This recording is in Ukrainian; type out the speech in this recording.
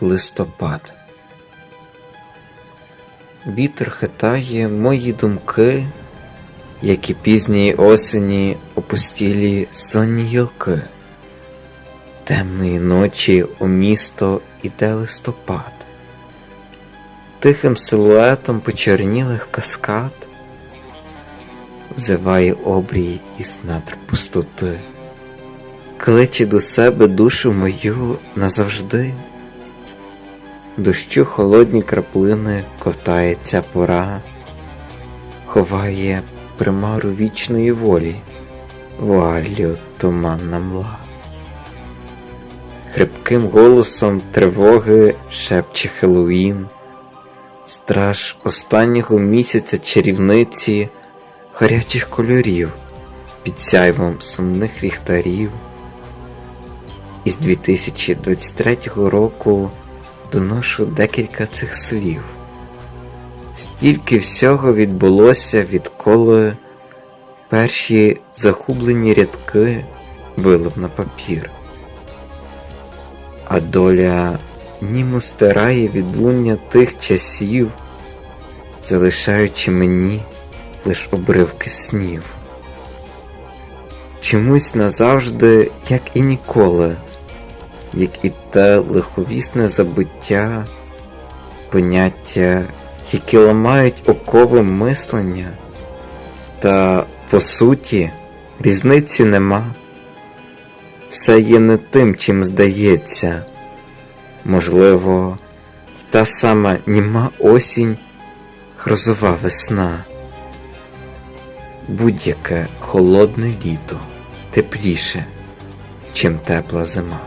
листопад. Вітер хитає мої думки, як і пізньої осені опустілі сонні гілки. Темної ночі у місто іде листопад, тихим силуетом почорнілих каскад взиває обрій із надр пустоти, кличе до себе душу мою назавжди. Дощу холодні краплини ковтає ця пора, ховає примару вічної волі, вуаллю туманна мла. Хрипким голосом тривоги шепче Хеллоуін, страж останнього місяця чарівниці гарячих кольорів під сяйвом сумних ліхтарів. Із 2023 року доношу декілька цих слів. Стільки всього відбулося, відколи перші загублені рядки вилив на папір. А доля німо стирає відлуння тих часів, залишаючи мені лиш обривки снів. Чомусь назавжди, як і ніколи, як і те лиховісне забуття, поняття, які ламають окови мислення, та по суті різниці нема. Все є не тим, чим здається. Можливо, й та сама німа осінь, грозова весна. Будь-яке холодне літо тепліше, чим тепла зима.